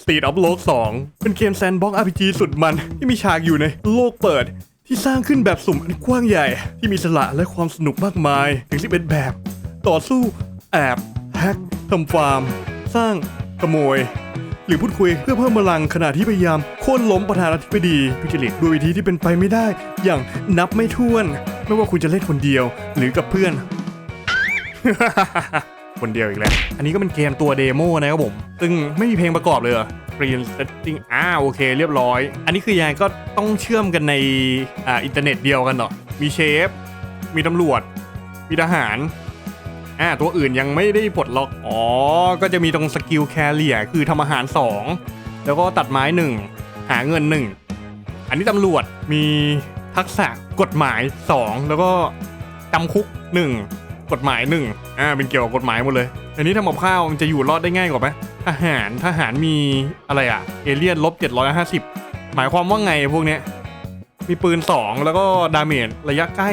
Street of Rage 2เป็นเกมแซนบ็อก RPG สุดมัน ที่มีฉากอยู่ในโลกเปิด ที่สร้างขึ้นแบบสุ่มอันกว้างใหญ่ ที่มีสละและความสนุกมากมาย ถึง 11 แบบ ต่อสู้แอบแฮกทำฟาร์ม สร้างขโมย หรือพูดคุยเพื่อเพิ่มพลังขณะที่พยายามโค่นล้มประธานาธิบดีทุจริตด้วยวิธีที่เป็นไปไม่ได้ อย่างนับไม่ถ้วน ไม่ว่าคุณจะเล่นคนเดียวหรือกับเพื่อน คนเดียวอีกแล้ว อันนี้ก็เป็นเกมตัวเดโมนะครับผม ซึ่งไม่มีเพลงประกอบเลยเหรอ Screen Setting อ่าโอเค เรียบร้อย อันนี้คือยังไงก็ต้องเชื่อมกันในอ่าอินเทอร์เน็ตเดียวกันเนาะมีเชฟ มีตำรวจ มีทหารอ่าตัวอื่นยังไม่ได้ปลดล็อก อ๋อ ก็จะมีตรงสกิลแคเรียคือทำอาหาร 2 แล้วก็ตัดไม้ 1 หาเงิน 1 อันนี้ตำรวจมีทักษะกฎหมาย 2 แล้วก็จำคุก 1 กฎหมาย1อ่าเป็นเกี่ยวกับกฎหมายหมดเลย อันนี้ทำกับข้าวมันจะอยู่รอดได้ง่ายกว่าไหมทหารทหารมีอะไรอะเอเลียนลบ750 หมายความว่าไงพวกเนี้ยมีปืน 2 แล้วก็ดาเมจระยะใกล้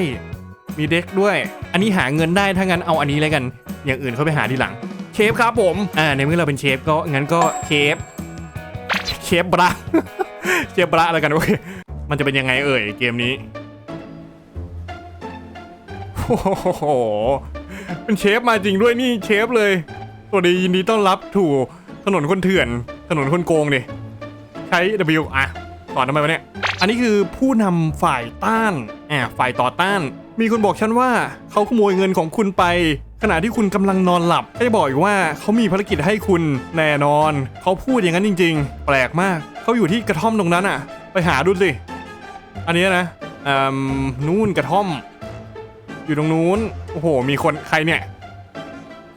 มีเด็กด้วย อันนี้หาเงินได้ถ้างั้นเอาอันนี้เลยกัน อย่างอื่นเขาไปหาทีหลัง เชฟครับผม อ่าในเมื่อเราเป็นเชฟก็งั้นก็เชฟเชฟบระเชฟบระแล้วกันโอเคมันจะเป็นยังไงเอ่ยเกมนี้โอ้โห เป็นเชฟมาจริงด้วยนี่เชฟเลยสวัสดียินดีต้อนรับถูกถนนคนเถื่อน ถนนคนโกงดิใช้ W อะสอนทำไมวะเนี่ย อันนี้คือผู้นำฝ่ายต้านอ่าฝ่ายต่อต้าน มีคนบอกฉันว่าเขาขโมยเงินของคุณไป ขณะที่คุณกำลังนอนหลับก็จะบอกอีกว่าเขามีภารกิจให้คุณแน่นอน เขาพูดอย่างนั้นจริง ๆ แปลกมาก เขาอยู่ที่กระท่อมตรงนั้นอะ ไปหาดูสิ อันนี้นะอืมนู่นกระท่อม อยู่ตรงนู้น โอ้โห มีคนใครเนี่ย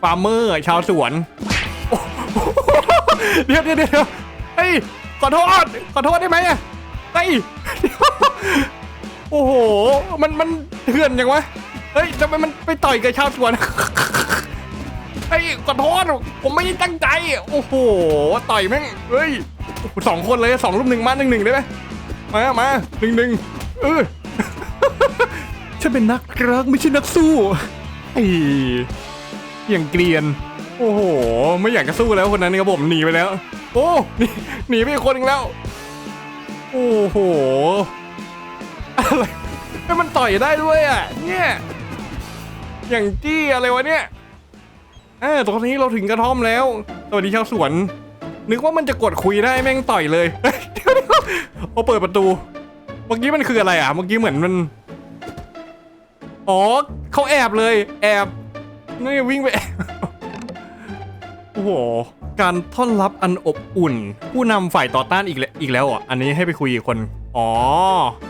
ฟาร์มเมอร์ชาวสวนโอ้โหเดี๋ยวเดี๋ยวเดี๋ยวเฮ้ย ขอโทษ ขอโทษได้ไหมอะเฮ้ยเดี๋ยวโอ้โห มันมันเถื่อนยังวะ เฮ้ยทำไมมันไปต่อยกับชาวสวน เฮ้ยขอโทษผมไม่ได้ตั้งใจ โอ้โห ต่อยแม่ง เฮ้ย สองคนเลยสองรุมหนึ่งมาหนึ่งหนึ่งได้ไหมมา มาหนึ่งหนึ่งเออ ฉันเป็นนักรักไม่ใช่นักสู้ไอ้อย่างเกรียน โอ้โห ไม่อยากจะสู้แล้วคนนั้นครับผมหนีไปแล้ว โอ้หนีหนีไปอีกคนนึงแล้ว โอ้โหอะไรให้มันต่อยได้ด้วยอะ เนี่ย อย่างจี้อะไรวะเนี่ยเออตอนนี้เราถึงกระท่อมแล้วสวัสดีชาวสวน นึกว่ามันจะกดคุยได้แม่งต่อยเลยเดี๋ยวเดี๋ยวพอเปิดประตู เมื่อกี้มันคืออะไรอะ เมื่อกี้เหมือนมัน อ๋อเขาแอบเลยแอบนี่วิ่งไปโอ้โหการต้อนรับอันอบอุ่น ผู้นำฝ่ายต่อต้านอีกแล้วอีกแล้วอะอันนี้ให้ไปคุยอีกคน อ๋อ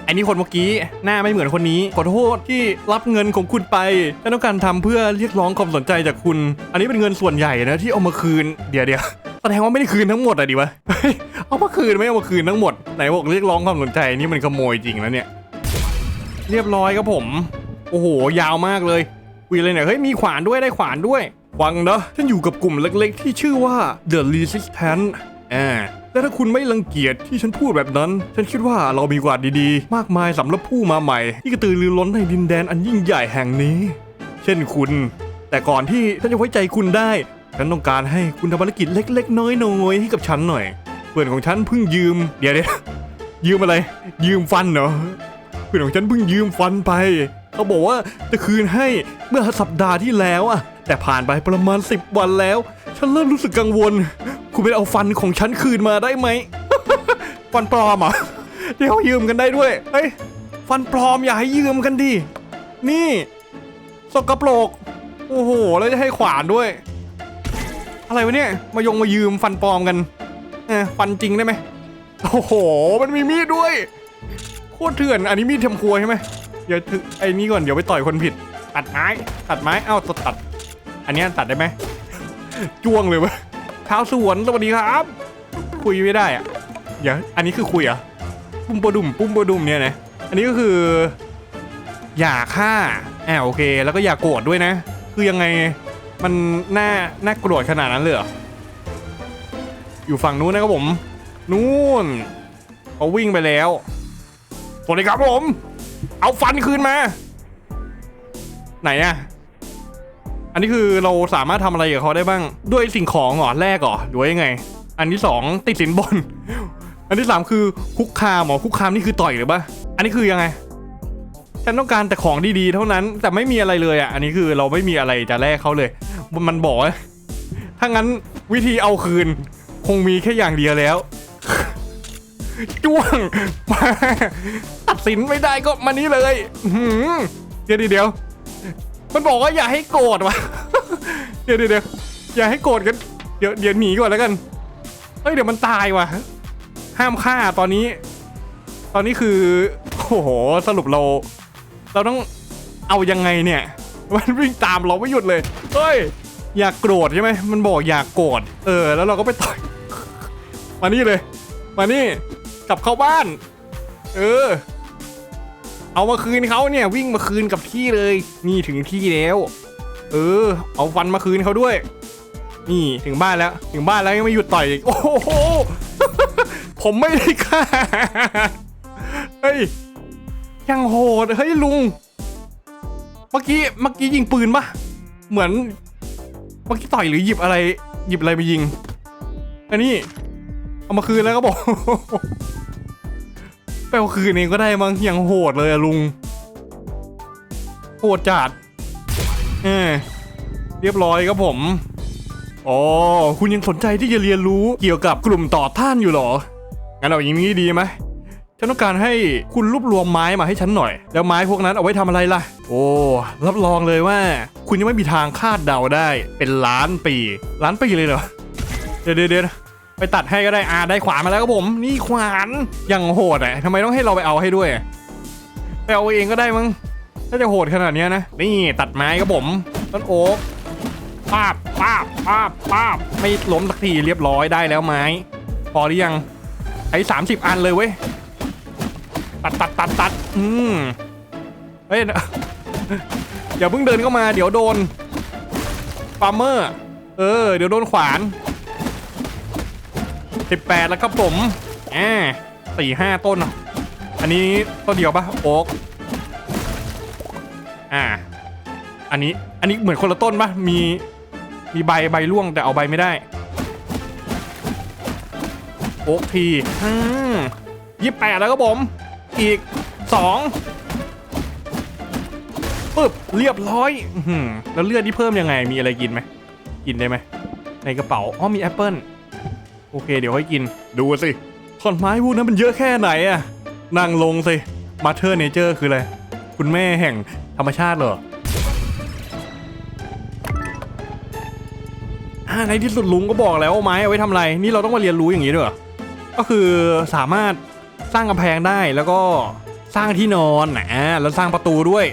อันนี้คนเมื่อกี้หน้าไม่เหมือนคนนี้ ขอโทษที่รับเงินของคุณไปฉันต้องการทำเพื่อเรียกร้องความสนใจจากคุณ อันนี้เป็นเงินส่วนใหญ่นะที่เอามาคืนเดี๋ยวเดี๋ยวแสดงว่าไม่ได้คืนทั้งหมดอะดิวะเอามาคืนไม่เอามาคืนทั้งหมดไหนบอกเรียกร้องความสนใจนี่มันขโมยจริงแล้วเนี่ย เรียบร้อยครับผม โอ้โห ยาวมากเลยคุยเลยเนี่ย เฮ้ย มีขวานด้วย ได้ขวานด้วยฟังนะ ฉันอยู่กับกลุ่มเล็กๆ ที่ชื่อว่า The Resistance อ่าและถ้าคุณไม่รังเกียจที่ฉันพูดแบบนั้น ฉันคิดว่าเรามีกว่าดีๆ มากมายสำหรับผู้มาใหม่ ที่กระตือรือร้นในดินแดนอันยิ่งใหญ่แห่งนี้ เช่นคุณ แต่ก่อนที่ฉันจะไว้ใจคุณได้ ฉันต้องการให้คุณทำภารกิจเล็ก ๆ น้อยๆให้กับฉันหน่อย เพื่อนของฉันเพิ่งยืม เดี๋ยวเดี๋ยวยืมอะไร ยืมฟันเหรอ เพื่อนของฉันเพิ่งยืมฟันไป เขาบอกว่าจะคืนให้เมื่อสัปดาห์ที่แล้วอะแต่ผ่านไปประมาณ 10 วันแล้ว ฉันเริ่มรู้สึกกังวล คุณไปเอาฟันของฉันคืนมาได้ไหม ฟันปลอมเหรอะเดี๋ยวยืมกันได้ด้วยเฮ้ยฟันปลอมอย่าให้ยืมกันดินี่สกปรกโอ้โหแล้วจะให้ขวานด้วย อะไรวะเนี่ยมายงมายืมฟันปลอมกันเออฟันจริงได้ไหมโอ้โห มันมีมีดด้วยโคตรเถื่อนอันนี้มีดทำครัวใช่ไหม เดี๋ยวถึงไอ้นี่ก่อนเดี๋ยวไปต่อยคนผิด ตัดไม้ ตัดไม้ เอ้าตัดตัด อันนี้ตัดได้ไหม จ้วงเลยวะชาสวนสวัสดีครับ คุยไม่ได้อะเดี๋ยวอันนี้คือคุยเหรอ ปุ้มปะดุมปุ้มปะดุมเนี่ยนะ อันนี้ก็คือ อย่าฆ่าอ่าโอเค แล้วก็อย่าโกรธด้วยนะ คือยังไง มันน่า น่าโกรธขนาดนั้นเลยเหรอ อยู่ฝั่งนู้นนะครับผม นู่นเขาวิ่งไปแล้วสวัสดีครับผม เอาฟันคืนมา ไหนอะอันนี้คือเราสามารถทำอะไรกับเขาได้บ้าง ด้วยสิ่งของหรอแลกหรอหรือยังไง อันที่สองติดสินบน อันที่สามคือคุกคามหรอคุกคามนี่คือต่อยหรือปะอันนี้คือยังไงฉันต้องการแต่ของดีๆเท่านั้น แต่ไม่มีอะไรเลยอะ อันนี้คือเราไม่มีอะไรจะแลกเขาเลย มันบอกว่าถ้างั้นวิธีเอาคืน คงมีแค่อย่างเดียวแล้วจ้วงมา ตัดสินไม่ได้ก็มานี้เลยเดี๋ยวเดี๋ยว มันบอกว่าอย่าให้โกรธวะเดี๋ยวเดี๋ยวเดี๋ยวอย่าให้โกรธกัน เดี๋ยวเดี๋ยวหนีก่อนแล้วกัน เฮ้ยเดี๋ยวมันตายว่ะ ห้ามฆ่าตอนนี้ ตอนนี้คือ โอ้โห สรุปเรา เราต้องเอายังไงเนี่ย มันวิ่งตามเราไม่หยุดเลย เฮ้ย อยากโกรธใช่ไหม มันบอกอยากโกรธ เออ แล้วเราก็ไปต่อย มานี่เลย มานี่ กลับเข้าบ้าน เออ เอามาคืนเขาเนี่ยวิ่งมาคืนกับที่เลย นี่ถึงที่แล้ว เออ เอาฟันมาคืนเขาด้วย นี่ถึงบ้านแล้ว ถึงบ้านแล้วยังไม่หยุดต่อยอีกโอ้โหผมไม่ได้ฆ่าเฮ้ยยังโหดเฮ้ยลุง เมื่อกี้เมื่อกี้ยิงปืนปะเหมือน เมื่อกี้ต่อยหรือหยิบอะไร หยิบอะไรมายิง อันนี้ เอามาคืนแล้วก็บอก ไปเอาคืนเองก็ได้มั้งยังโหดเลยอะลุง โหดจัดเออเรียบร้อยครับผมอ๋อคุณยังสนใจที่จะเรียนรู้เกี่ยวกับกลุ่มต่อต้านอยู่หรอ งั้นเอาอย่างนี้ดีไหมฉันต้องการให้คุณรวบรวมไม้มาให้ฉันหน่อย แล้วไม้พวกนั้นเอาไว้ทำอะไรล่ะ โอ้รับรองเลยว่า คุณยังไม่มีทางคาดเดาได้ เป็นล้านปี ล้านปีเลยเหรอ เดี๋ยวเดี๋ยว ไปตัดให้ก็ได้อ่าได้ขวานมาแล้วครับผม นี่ขวานอยังโหดอะทำไมต้องให้เราไปเอาให้ด้วยไปเอาเองก็ได้มั้งถ้าจะโหดขนาดนี้นะนี่ตัดไม้ครับผมต้นโอ๊กป้าบป้าบป้าบป้าบไม่ล้มสักทีเรียบร้อยได้แล้วไม้ พอหรือยังใช้สามสิบอันเลยเว้ยตัดตัดตัดตัดอืมเฮ้ยอย่าเพิ่งเดินเข้ามา เดี๋ยวโดนฟาร์มเมอร์ เออ เดี๋ยวโดนขวาน สิบแปดแล้วครับผมอ่าสี่ห้าต้น อันนี้ต้นเดียวปะโอ๊กอ่า อันนี้ อันนี้เหมือนคนละต้นปะมี มีใบใบร่วงแต่เอาใบไม่ได้ โอ๊กทีอืมยี่แปดแล้วครับผม อีกสองปึ๊บ เรียบร้อยอืแล้วเลือดที่เพิ่มยังไง มีอะไรกินไหม กินได้ไหม ในกระเป๋า อ๋อมีแอปเปิล โอเค เดี๋ยวค่อยกิน ดูสิท่อนไม้พวกนั้นมันเยอะแค่ไหนอะนั่งลงสิมาเธอร์เนเจอร์คืออะไร คุณแม่แห่งธรรมชาติเหรออ่าในที่สุดลุงก็บอกแล้วว่าไม้เอาไว้ทำอะไร นี่เราต้องมาเรียนรู้อย่างนี้ด้วยเหรอก็คือสามารถสร้างกำแพงได้แล้วก็สร้างที่นอนนะแล้วสร้างประตูด้วย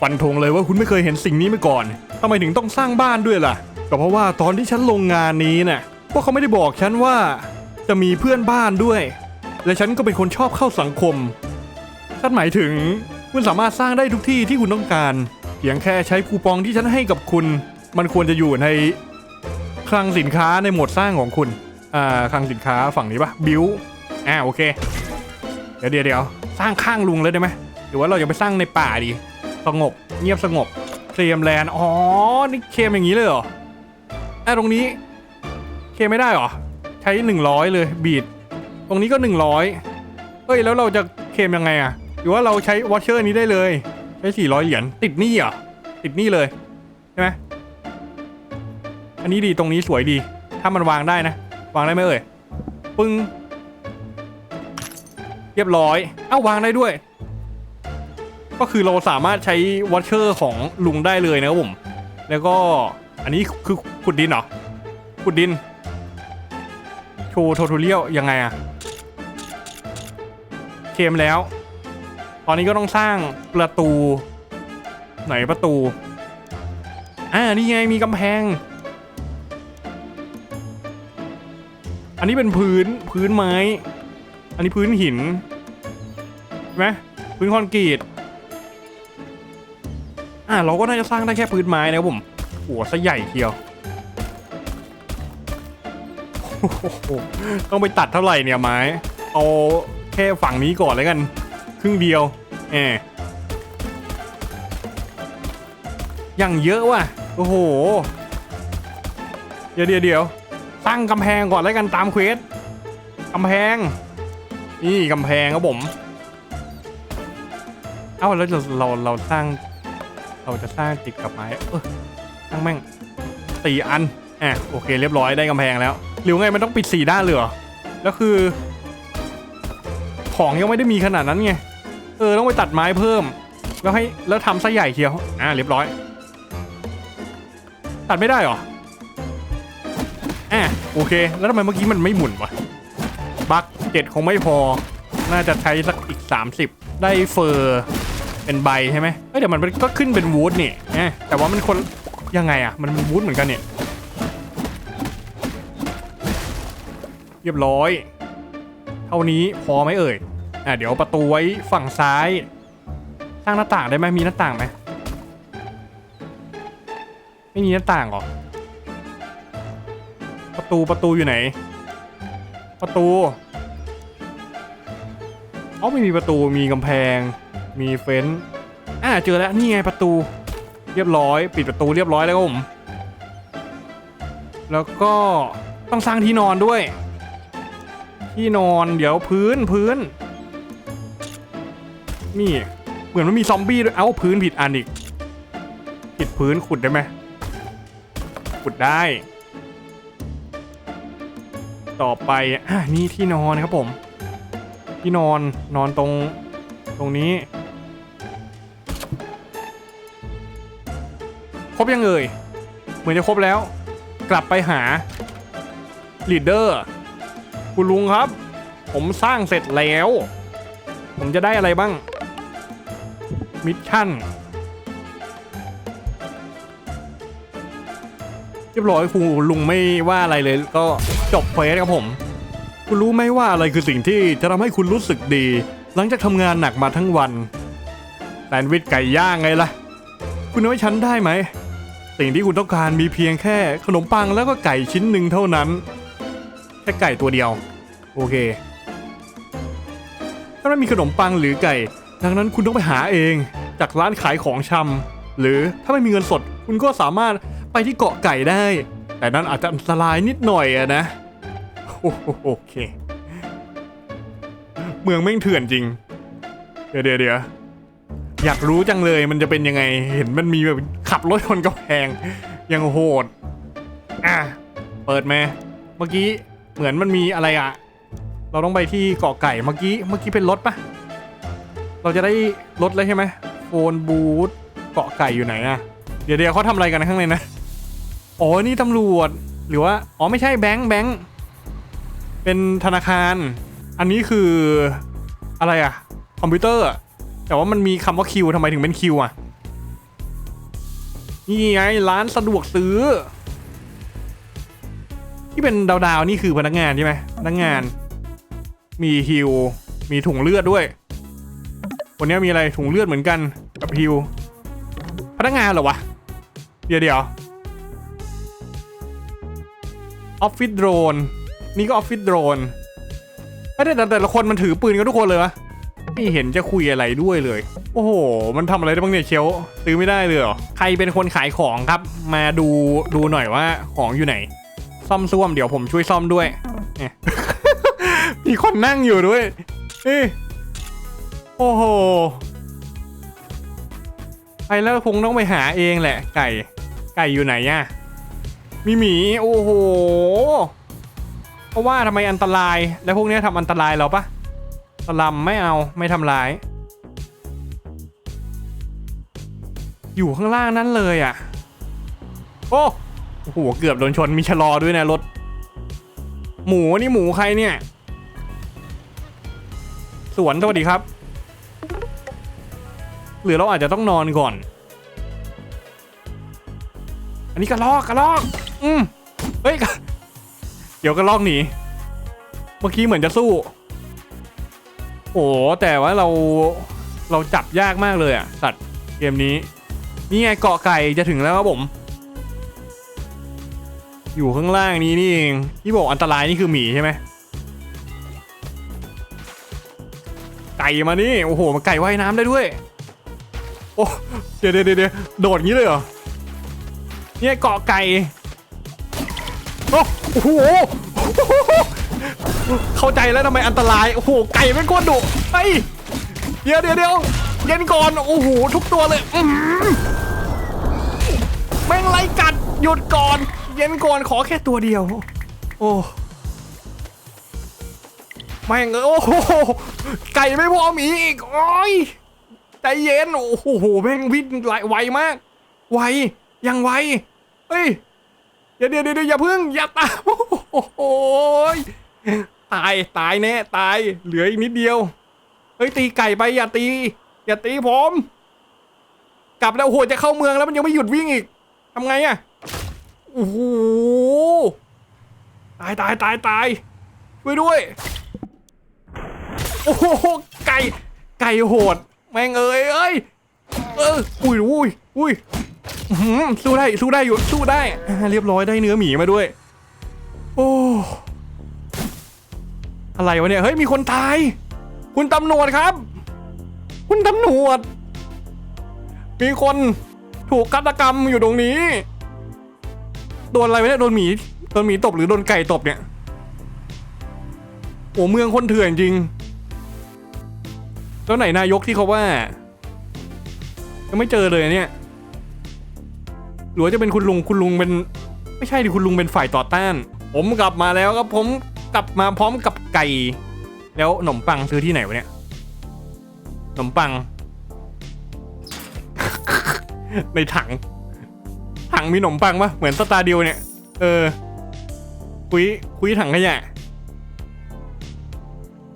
ฟันธงเลยว่าคุณไม่เคยเห็นสิ่งนี้มาก่อนทำไมถึงต้องสร้างบ้านด้วยล่ะ ก็เพราะว่าตอนที่ฉันลงงานนี้น่ะ วกเขาไม่ได้บอกฉันว่าจะมีเพื่อนบ้านด้วย และฉันก็เป็นคนชอบเข้าสังคมฉันหมายถึงคุณสามารถสร้างได้ทุกที่ที่คุณต้องการ เพียงแค่ใช้คูปองที่ฉันให้กับคุณ มันควรจะอยู่ในคลังสินค้าในโหมดสร้างของคุณ อ่าคลังสินค้าฝั่งนี้ปะบิวอ่าโอเค เดี๋ยวเดี๋ยวเดี๋ยวสร้างข้างลุงเลยได้ไหมหรือว่าเราจะไปสร้างในป่าดี สงบ เงียบสงบเคลมแลนด์อ๋อ นี่เคลมอย่างนี้เลยเหรออะตรงนี้ เคไม่ได้หรอ ใช้ 100 เลยบีดตรงนี้ก็ 100เฮ้ยแล้วเราจะเคมยังไงอะหรือว่าเราใช้วอชเชอร์นี้ได้เลยใช้400 เหรียญติดหนี้เหรอติดหนี้เลยใช่ไหมอันนี้ดีตรงนี้สวยดี ถ้ามันวางได้นะ วางได้ไหมเอ่ยปึ้งเรียบร้อย เอ้าวางได้ด้วย ก็คือเราสามารถใช้วอชเชอร์ของลุงได้เลยนะครับผม แล้วก็อันนี้คือขุดดินเหรอ ขุดดิน โชว์ททูเรียลยังไงอะเคมแล้ว ตอนนี้ก็ต้องสร้างประตู ไหนประตู อ่า นี่ไงมีกำแพง อันนี้เป็นพื้นพื้นไม้ อันนี้พื้นหินใช่ไหมพื้นคอนกรีต อ่าเราก็น่าจะสร้างได้แค่พื้นไม้นะครับผมหัวซะใหญ่เทียว ต้องไปตัดเท่าไหร่เนี่ยไม้ เอาแค่ฝั่งนี้ก่อนเลยกัน ครึ่งเดียวแอบอย่างเยอะว่ะ โอ้โห เดี๋ยวเดี๋ยวเดี๋ยวตั้งกำแพงก่อนแล้วกันตามเควสกำแพง นี่กำแพงครับผม เอ้าแล้วเราเราเราสร้าง เราจะสร้างติดกับไม้เออสร้างแม่งสี่อันอะโอเค เรียบร้อยได้กำแพงแล้ว หรือไงมันต้องปิดสี่ด้านเลยเหรอแล้วคือ ของยังไม่ได้มีขนาดนั้นไง เออต้องไปตัดไม้เพิ่ม แล้วให้แล้วทำไส้ใหญ่เชียวอะเรียบร้อย ตัดไม่ได้เหรออะโอเค แล้วทำไมเมื่อกี้มันไม่หมุนวะบักเจ็ดคงไม่พอ น่าจะใช้สักอีก 30 ได้เฟอร์เป็นใบใช่ไหมเอ้ยเดี๋ยวมันก็ขึ้นเป็นวูดนี่แต่ว่ามันคนยังไงอะมันวูดเหมือนกันเนี่ย เรียบร้อย เท่านี้พอไหมเอ่ยอะเดี๋ยวประตูไว้ฝั่งซ้าย สร้างหน้าต่างได้ไหมมีหน้าต่างไหมไม่มีหน้าต่างหรอ ประตูประตูอยู่ไหน ประตูอ๋อไม่มีประตูมีกำแพง มีเฟ้นอ่าเจอแล้วนี่ไงประตู เรียบร้อย ปิดประตูเรียบร้อยแล้วผมแล้วก็ต้องสร้างที่นอนด้วย ที่นอนเดี๋ยวพื้นพื้น นี่ เหมือนมันมีซอมบี้ด้วยเอ้าพื้นผิดอันอีก ผิดพื้นขุดได้ไหมขุดได้ ต่อไปอะนี่ที่นอนครับผม ที่นอนนอนตรงตรงนี้ครบยังเอ่ยเหมือนจะครบแล้ว กลับไปหาลีดเดอร์ คุณลุงครับ ผมสร้างเสร็จแล้ว ผมจะได้อะไรบ้าง มิชชั่นเรียบร้อยคุณลุงไม่ว่าอะไรเลย ก็จบเควสครับผม คุณรู้ไหมว่าอะไรคือสิ่งที่จะทำให้คุณรู้สึกดี หลังจากทำงานหนักมาทั้งวันแซนด์วิชไก่ย่างไงล่ะ คุณเอาให้ฉันได้ไหม สิ่งที่คุณต้องการมีเพียงแค่ขนมปังแล้วก็ไก่ชิ้นหนึ่งเท่านั้น แค่ไก่ตัวเดียว โอเค ถ้าไม่มีขนมปังหรือไก่ ดังนั้นคุณต้องไปหาเองจากร้านขายของชำหรือถ้าไม่มีเงินสด คุณก็สามารถไปที่เกาะไก่ได้ แต่นั้นอาจจะอันตรายนิดหน่อยอะนะโอเค เมืองแม่งเถื่อนจริง เดี๋ยวเดี๋ยวเดี๋ยวอยากรู้จังเลยมันจะเป็นยังไง เห็นมันมีแบบขับรถชนกำแพงยังโหด อะ เปิดมาเมื่อกี้ เหมือนมันมีอะไรอะเราต้องไปที่เกาะไก่เมื่อกี้เมื่อกี้เป็นรถปะเราจะได้รถเลยใช่ไหมโฟนบูธเกาะไก่อยู่ไหนอะเดี๋ยวเดี๋ยวเขาทำอะไรกันข้างในนะอ๋อนี่ตำรวจหรือว่าอ๋อไม่ใช่แบงค์แบงค์เป็นธนาคาร อันนี้คืออะไรอะคอมพิวเตอร์แต่ว่ามันมีคำว่าคิวทำไมถึงเป็นคิวอะนี่ไงร้านสะดวกซื้อ ที่เป็นดาวๆนี่คือพนักงานใช่ไหมพนักงาน มีฮิวมีถุงเลือดด้วยคนนี้มีอะไรถุงเลือดเหมือนกันกับฮิวพนักงานเหรอวะ เดี๋ยวเดี๋ยวออฟฟิศโดรนนี่ก็ออฟฟิศโดรนไม่ได้แต่แต่ละคนมันถือปืนกันทุกคนเลยวะไม่เห็นจะคุยอะไรด้วยเลย โอ้โห มันทำอะไรได้บ้างเนี่ยเชลซื้อไม่ได้เลยเหรอใครเป็นคนขายของครับ มาดูดูหน่อยว่าของอยู่ไหน ซ่อมซ่วมเดี๋ยวผมช่วยซ่อมด้วยเนี่ยมีคนนั่งอยู่ด้วยเอ้ยโอ้โหไปแล้วคงต้องไปหาเองแหละ ไก่ ไก่อยู่ไหนอะมีหมี โอ้โหเพราะว่าทำไมอันตราย แล้วพวกเนี้ยทำอันตรายเราปะสลัมไม่เอาไม่ทำร้าย อยู่ข้างล่างนั่นเลยอะโอ้ โอ้โหเกือบโดนชนมีชะลอด้วยนะรถ หมูนี่หมูใครเนี่ย สวนสวัสดีครับ หรือเราอาจจะต้องนอนก่อน อันนี้กระลอกกระลอก อืมเฮ้ยเดี๋ยวกระลอกหนีเมื่อกี้เหมือนจะสู้ โอ้แต่ว่าเราเราจับยากมากเลยอะสัตว์เกมนี้ นี่ไงเกาะไก่จะถึงแล้วครับผม อยู่ข้างล่างนี้นี่เองที่บอกอันตรายนี่คือหมีใช่ไหมไก่มานี่โอ้โหมันไก่ว่ายน้ำได้ด้วย โอ้เดี๋ยวเดี๋ยวเดี๋ยวโดดงี้เลยเหรอเนี่ยเกาะไก่โอ้โหเข้าใจแล้วทำไมอันตรายโอ้โหไก่ไม่งโคตรดุไปเดี๋ยวเดี๋ยวเดี๋ยวเย็นก่อนโอ้โหทุกตัวเลยอืแม่งไล่กัดหยุดก่อน เย็นก่อนขอแค่ตัวเดียว โอ้แม่งเอ้ยโอ้โหไก่ไม่พอหมีอีกโอ้ยใจเย็นโอ้โหแม่งวิ่งไหลไวมาก ไวยังไวเฮ้ยเดี๋ยวเดี๋ยวเดี๋ยวอย่าพึ่งอย่าตามโอ้โหยตายตายแน่ตายเหลืออีกนิดเดียวเฮ้ยตีไก่ไปอย่าตี อย่าตีผม กลับแล้วโอ้โหจะเข้าเมืองแล้วมันยังไม่หยุดวิ่งอีกทำไงอะ โอ้โหตายตายตายตายช่วยด้วย โอ้โหไก่ไก่โหด แม่งเอ้ยเอ้ยเอออุ้ยอุ้ยอุ้ยสู้ได้สู้ได้อยู่สู้ได้ เรียบร้อยได้เนื้อหมีมาด้วย โอ้อะไรวะเนี่ยเฮ้ยมีคนตาย คุณตำรวจครับ คุณตำรวจมีคนถูกฆาตกรรมอยู่ตรงนี้ โดนอะไรวะเนี่ยโดนหมีโดนหมีตบหรือโดนไก่ตบเนี่ยโอ้เมืองคนเถื่อนจริง แล้วไหนนายกที่เขาว่ายังไม่เจอเลยเนี่ยหรือว่าจะเป็นคุณลุงคุณลุงเป็น ไม่ใช่ดิคุณลุงเป็นฝ่ายต่อต้าน ผมกลับมาแล้วครับผมกลับมาพร้อมกับไก่ แล้วขนมปังซื้อที่ไหนวะเนี่ยขนมปัง ในถัง งมีขนมปังปะเหมือนสตาร์เดียวเนี่ย เออ คุยคุยถังขยะ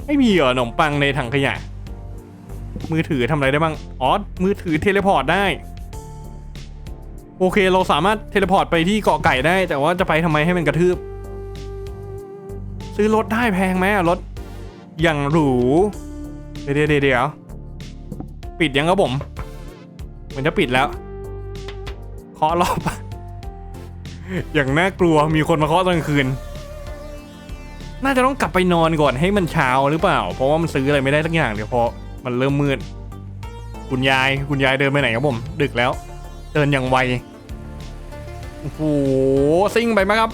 ไม่มีเหรอขนมปังในถังขยะ มือถือทำอะไรได้บ้าง อ๋อ มือถือเทเลพอร์ตได้ โอเค เราสามารถเทเลพอร์ตไปที่เกาะไก่ได้ แต่ว่าจะไปทำไมให้มันกระทืบ ซื้อรถได้แพงไหมรถ อย่างหรู เดี๋ยวเดี๋ยวปิดยังครับผม เหมือนจะปิดแล้วเคาะรอบ อย่างน่ากลัวมีคนมาเคาะตอนกลางคืน น่าจะต้องกลับไปนอนก่อนให้มันเช้าหรือเปล่า เพราะว่ามันซื้ออะไรไม่ได้สักอย่างเดี๋ยวพอมันเริ่มมืด คุณยายคุณยายเดินไปไหนครับผม ดึกแล้ว เดินอย่างไวโอ้โหซิ่งไปไหมครับ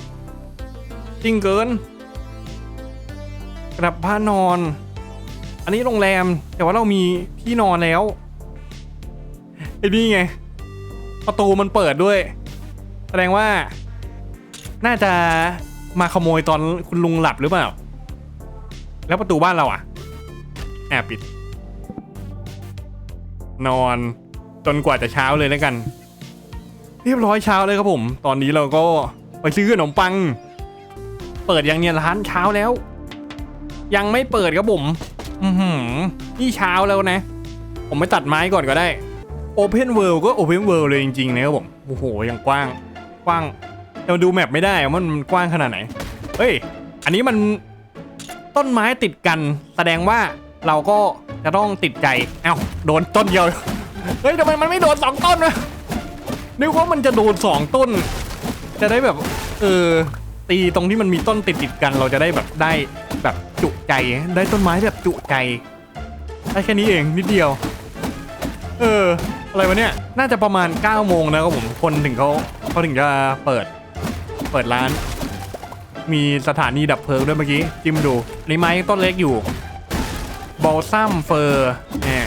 ซิ่งเกิน กลับบ้านนอน อันนี้โรงแรมแต่ว่าเรามีที่นอนแล้วไอ้นี่ไงประตูมันเปิดด้วย แสดงว่า น่าจะมาขโมยตอนคุณลุงหลับหรือเปล่า แล้วประตูบ้านเราอะ แอบปิด นอนจนกว่าจะเช้าเลยแล้วกัน เรียบร้อยเช้าเลยครับผม ตอนนี้เราก็ไปซื้อขนมปัง เปิดยังเนี่ยร้านเช้าแล้ว ยังไม่เปิดครับผม อือหือนี่เช้าแล้วนะ ผมไปตัดไม้ก่อนก็ได้ Open World ก็ Open World เลยจริงๆนะครับผม โอ้โหยังกว้าง กว้าง แต่มาดูแมปไม่ได้ว่ามันกว้างขนาดไหน เฮ้ย อันนี้มันต้นไม้ติดกัน แสดงว่าเราก็จะต้องติดใจ เอ้าโดนต้นเดียว เฮ้ยทำไมมันไม่โดนสองต้นนะนึกว่ามันจะโดนสองต้น จะได้แบบเออตีตรงที่มันมีต้นติดติดกันเราจะได้แบบได้แบบจุใจได้ต้นไม้แบบจุใจได้แค่นี้เองนิดเดียว เออ อะไรวะเนี่ย น่าจะประมาณ9โมงนะครับผมคนถึงเขาเขาถึงจะเปิด เปิดร้าน มีสถานีดับเพลิงด้วยเมื่อกี้ จิ้มดูนี่ไม้ต้นเล็กอยู่บอลซัมเฟอร์แหม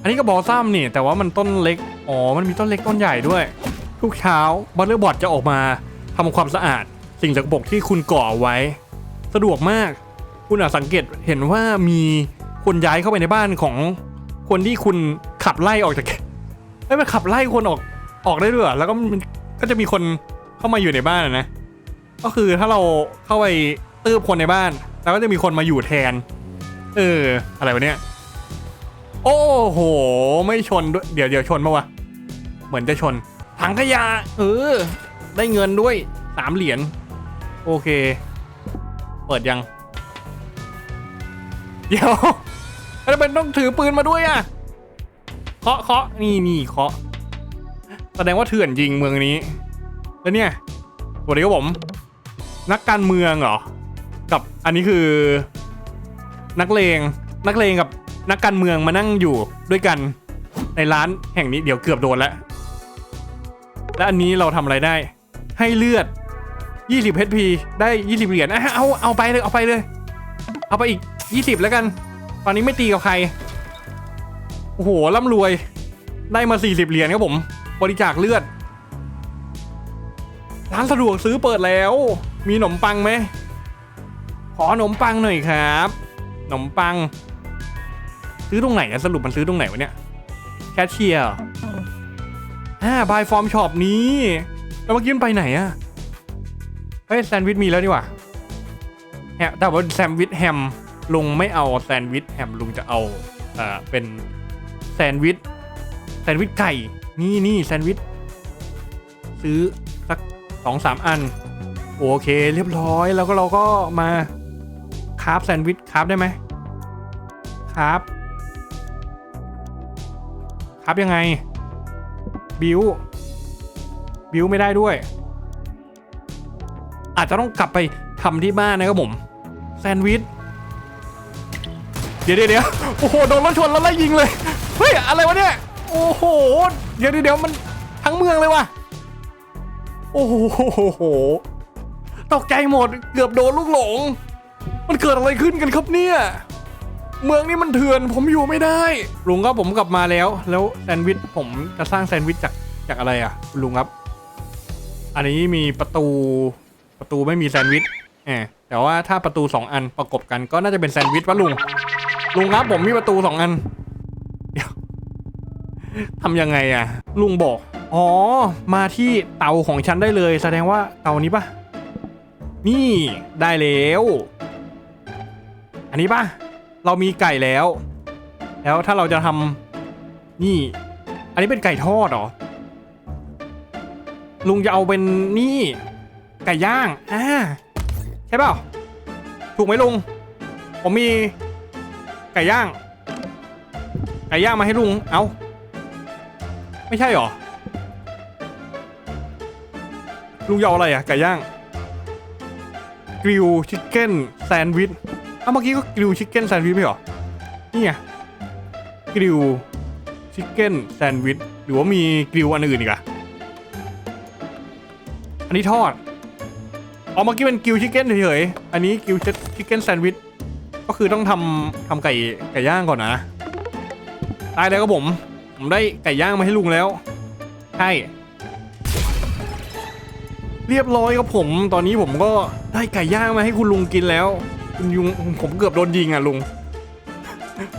อันนี้ก็บอลซัมนี่ แต่ว่ามันต้นเล็ก อ๋อ มันมีต้นเล็กต้นใหญ่ด้วย ทุกเช้าบัตเลอร์บอทจะออกมาทำความสะอาด สิ่งสกปรกที่คุณก่อไว้ สะดวกมาก คุณอาจสังเกตเห็นว่ามีคนย้ายเข้าไปในบ้านของคนที่คุณขับไล่ออกจากเอ้ยมันขับไล่คนออกออกได้ด้วยเหรอแล้วก็มันก็จะมีคน เข้ามาอยู่ในบ้านนะ ก็คือถ้าเราเข้าไปตืบคนในบ้าน แล้วก็จะมีคนมาอยู่แทน เออ อะไรวะเนี่ย โอ้โห ไม่ชนด้วย เดี๋ยวเดี๋ยวชนปะวะ เหมือนจะชน ถังขยะ เออ ได้เงินด้วยสามเหรียญ โอเค เปิดยัง เดี๋ยวแล้วเป็นต้องถือปืนมาด้วยอะ เคาะเคาะนี่นี่เคาะ แสดงว่าเถื่อนจริงเมืองนี้ แล้วเนี่ยสวัสดีครับผม นักการเมืองเหรอ กับอันนี้คือ นักเลง นักเลงกับนักการเมืองมานั่งอยู่ด้วยกันในร้านแห่งนี้เดี๋ยวเกือบโดนแล้ว และอันนี้เราทำอะไรได้ ให้เลือด 20 HP ได้ 20 เหรียญอะเอาเอาไปเลยเอาไปเลย เอาไปอีก 20 แล้วกัน ตอนนี้ไม่ตีกับใคร โอ้โหร่ำรวยได้มา 40 เหรียญครับผม บริจาคเลือด ร้านสะดวกซื้อเปิดแล้ว มีขนมปังไหมขอขนมปังหน่อยครับขนมปัง ซื้อตรงไหนอะสรุปมันซื้อตรงไหนวะเนี่ยแคชเชียร์อ่าบายฟอร์มช็อปนี้แล้วเมื่อกี้มันไปไหนอะเฮ้ยแซนด์วิชมีแล้วดีกว่าแฮมแต่ว่าแซนด์วิชแฮมลุงไม่เอาแซนด์วิชแฮมลุงจะเอาเอ่อเป็นแซนด์วิชแซนด์วิชไก่นี่นี่แซนด์วิชซื้อ สองสามอัน โอเคเรียบร้อยแล้วก็เราก็มาคราฟแซนด์วิชคราฟได้ไหมคราฟคราฟยังไง บิวบิวไม่ได้ด้วย อาจจะต้องกลับไปทำที่บ้านนะครับผม แซนด์วิชเดี๋ยวเดี๋ยวเดี๋ยวโอ้โหโดนรถชนแล้วไล่ยิงเลย เฮ้ย อะไรวะเนี่ย โอ้โห เดี๋ยวเดี๋ยวเดี๋ยวมันทั้งเมืองเลยว่ะ โอ้โหตกใจหมดเกือบโดนลูกหลง มันเกิดอะไรขึ้นกันครับเนี่ย เมืองนี้มันเถื่อนผมอยู่ไม่ได้ลุงครับผมกลับมาแล้ว แล้วแซนด์วิชผมจะสร้างแซนด์วิชจากจากอะไรอะลุงครับ อันนี้มีประตูประตูไม่มีแซนด์วิชแหมแต่ว่าถ้าประตูสองอันประกบกันก็น่าจะเป็นแซนด์วิชวะลุงลุงครับผมมีประตูสองอันทำยังไงอะ ลุงบอก อ๋อ มาที่เตาของฉันได้เลย แสดงว่าเตานี้ปะนี่ได้แล้ว อันนี้ปะเรามีไก่แล้ว แล้วถ้าเราจะทำนี่ อันนี้เป็นไก่ทอดหรอ ลุงจะเอาเป็นนี่ ไก่ย่างอ่าใช่เปล่าถูกไหมลุง ผมมีไก่ย่าง ไก่ย่างมาให้ลุง เอาไม่ใช่หรอ ลุงจะเอาอะไรอะไก่ย่างกริลชิคเก้นแซนด์วิชอ้าวเมื่อกี้ก็กริลชิคเก้นแซนด์วิชไม่เหรอนี่ไงกริลชิคเก้นแซนด์วิชหรือว่ามีกริลอันอื่นอีกอะอันนี้ทอดอ๋อเมื่อกี้เป็นกิวชิคเก้นเฉยๆอันนี้กิวชิคเก้นแซนด์วิชก็คือต้องทำทำไก่ไก่ย่างก่อนนะตายแล้วก็ผม ผมได้ไก่ย่างมาให้ลุงแล้ว ใช่ เรียบร้อยครับผม ตอนนี้ผมก็ได้ไก่ย่างมาให้คุณลุงกินแล้วคุณยุงผมเกือบโดนยิงอะลุง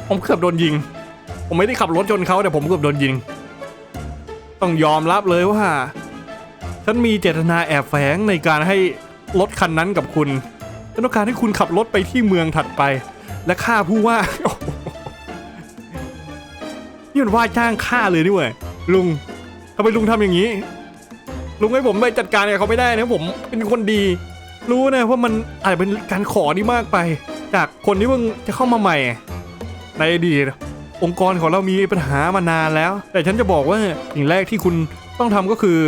ผมเกือบโดนยิง ผมไม่ได้ขับรถชนเขาแต่ผมเกือบโดนยิง ต้องยอมรับเลยว่าฉันมีเจตนาแอบแฝงในการให้รถคันนั้นกับคุณฉันต้องการให้คุณขับรถไปที่เมืองถัดไป และฆ่าผู้ว่านี่มันว่าจ้างฆ่าเลยนี่เว้ยลุงทำไมลุงทำอย่างนี้ ลุงให้ผมไปจัดการกับเขาไม่ได้นะผมเป็นคนดี รู้นะว่ามันอาจจะเป็นการขอที่มากไป จากคนที่เพิ่งจะเข้ามาใหม่ ในอดีตองค์กรของเรามีปัญหามานานแล้ว แต่ฉันจะบอกว่าสิ่งแรกที่คุณต้องทำก็คือ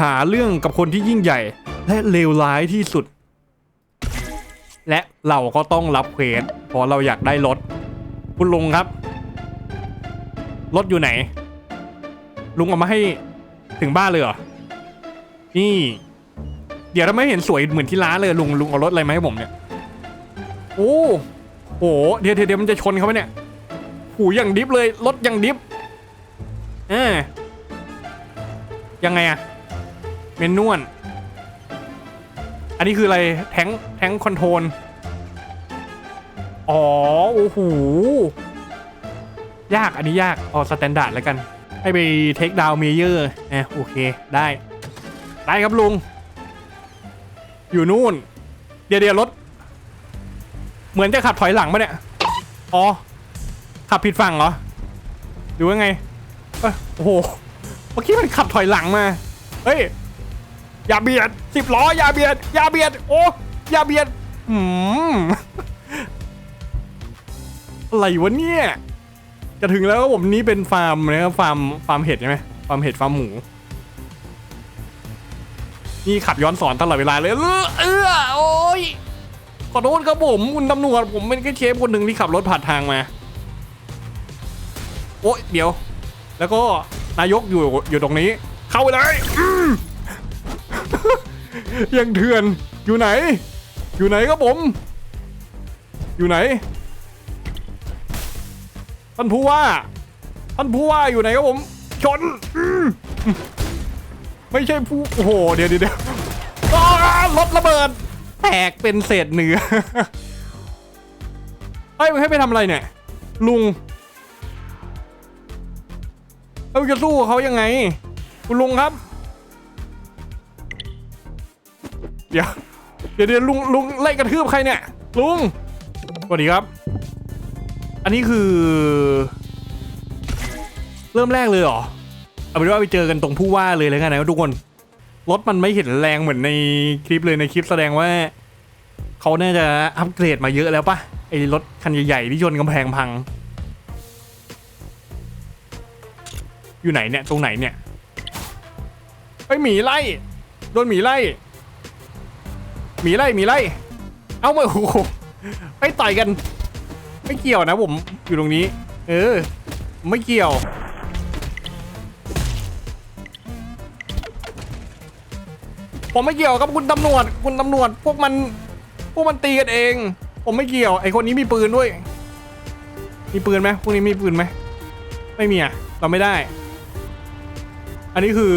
หาเรื่องกับคนที่ยิ่งใหญ่ และเลวร้ายที่สุด และเราก็ต้องรับเควสเพราะเราอยากได้รถคุณลุงครับรถอยู่ไหน ลุงเอามาให้ถึงบ้านเลยเหรอ นี่ เดี๋ยวถ้าไม่เห็นสวยเหมือนที่ร้านเลยลุงลุงเอารถอะไรมาให้ผมเนี่ย โอ้โหเดี๋ยวเดี๋ยวมันจะชนเขาไหมเนี่ยหูอย่างดิฟเลยรถอย่างดิฟเออยังไงอะเมนนวลอันนี้คืออะไรแทงแทงคอนโทรลอ๋อโอ้โหยากอันนี้ยากเอ๋อสแตนดาร์ดแล้วกัน ให้ไปเทคดาวเมเยอร์เออโอเคได้ ได้ครับลุง อยู่นู่น เดี๋ยวเดี๋ยวรถ เหมือนจะขับถอยหลังปะเนี่ย อ๋อ ขับผิดฝั่งเหรอ หรือว่าไง เอ้ยโอ้โห เมื่อกี้มันขับถอยหลังมา เฮ้ย อย่าเบียดสิบล้ออย่าเบียด อย่าเบียด โอ้ อย่าเบียดหืมอะไรวะเนี่ย จะถึงแล้วผมนี่เป็นฟาร์มนะครับ ฟาร์ม ฟาร์มเห็ดใช่ไหมฟาร์มเห็ด ฟาร์มหมู นี่ขับย้อนสอนตลอดเวลาเลย เออโอ้ยขอโทษครับผมคุณตำรวจผมเป็นแค่เชฟคนหนึ่งที่ขับรถผ่านทางมา โอ้ยเดี๋ยว แล้วก็นายกอยู่อยู่ตรงนี้ เข้าไปเลยยังเถื่อนอยู่ไหน อยู่ไหนครับผม อยู่ไหนท่านผู้ว่าท่านผู้ว่าอยู่ไหนครับผมชนอ ไม่ใช่ผู้โอ้โหเดี๋ยวเดี๋ยวเดี๋ยวอ้าวรถระเบิด แตกเป็นเศษเนื้อเฮ้ยมึงให้ไปทำอะไรเนี่ย ลุงเอ้ยจะสู้เขายังไง คุณลุงครับ เดี๋ยวเดี๋ยวเดี๋ยวลุงลุงไล่กระทืบใครเนี่ย ลุงสวัสดีครับ อันนี้คือ เริ่มแรกเลยเหรอ เอาเป็นว่าไปเจอกันตรงผู้ว่าเลยแล้วกันนะทุกคน รถมันไม่เห็นแรงเหมือนในคลิปเลยในคลิปแสดงว่าเขาน่าจะอัปเกรดมาเยอะแล้วปะไอ้รถคันใหญ่ๆที่ชนกำแพงพัง อยู่ไหนเนี่ยตรงไหนเนี่ยไอ้หมีไล่โดนหมีไล่หมีไล่หมีไล่ เอามาโอ้โหไปต่อยกัน ไม่เกี่ยวนะผมอยู่ตรงนี้ เออ ไม่เกี่ยว ผมไม่เกี่ยวครับคุณตำรวจ คุณตำรวจ พวกมัน พวกมันตีกันเอง ผมไม่เกี่ยว ไอคนนี้มีปืนด้วย มีปืนไหมพวกนี้มีปืนไหม ไม่มีอะ เราไม่ได้ อันนี้คือ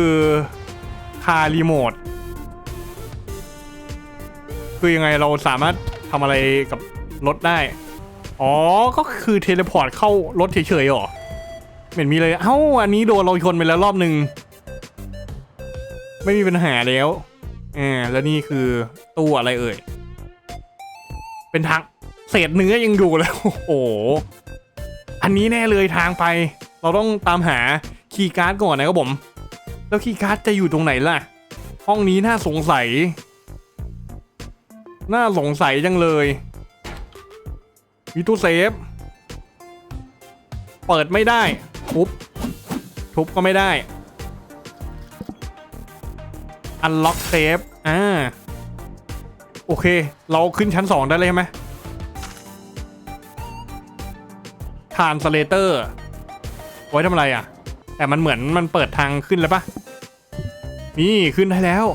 คารีโมท คือยังไงเราสามารถทำอะไรกับรถได้ อ๋อ ก็คือเทเลพอร์ตเข้ารถเฉยๆหรอเหม็นมีเลย เอ้า อันนี้โดนเราชนไปแล้วรอบหนึ่ง ไม่มีปัญหาแล้ว อ่าแล้วนี่คือตู้อะไรเอ่ย เป็นทางเศษเนื้อยังอยู่แล้วโอ้โห อันนี้แน่เลยทางไป เราต้องตามหาคีย์การ์ดก่อนนะครับผม แล้วคีย์การ์ดจะอยู่ตรงไหนล่ะ ห้องนี้น่าสงสัย น่าสงสัยจังเลย มีตู้เซฟ เปิดไม่ได้ทุบทุบก็ไม่ได้ อันล็อกเซฟอ่าโอเค เราขึ้นชั้นสองได้เลยใช่ไหมทานสเลเตอร์ ไว้ทำอะไรอะ แต่มันเหมือนมันเปิดทางขึ้นแล้วปะนี่ขึ้นได้แล้ว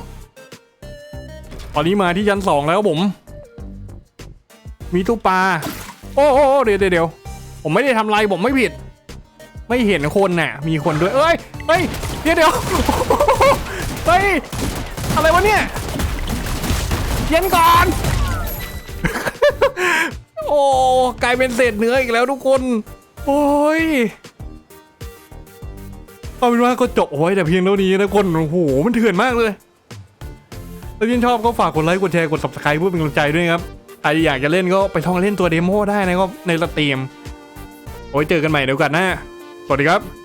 ตอนนี้มาที่ชั้นสองแล้วผม มีตู้ปลา โอ้โอ้เดี๋ยวเดี๋ยวเดี๋ยวผมไม่ได้ทำไรผมไม่ผิด ไม่เห็นคนน่ะ มีคนด้วย เอ้ยเฮ้ยเดี๋ยวเดี๋ยวเฮ้ย อะไรวะเนี่ย เย็นก่อน โอ้กลายเป็นเศษเนื้ออีกแล้วทุกคน โอ้ยเอาเป็นว่าก็จบโอ้แต่เพียงเท่านี้นะคนโอ้โหมันเถื่อนมากเลยถ้าชื่นชอบก็ฝากกดไลค์กดแชร์กด subscribe เพื่อเป็นกำลังใจด้วยครับใครอยากจะเล่นก็ไปท่องเล่นตัวเดโมได้นะครับในสตรีมโอ้ยเจอกันใหม่เดี๋ยวกันนะสวัสดีครับ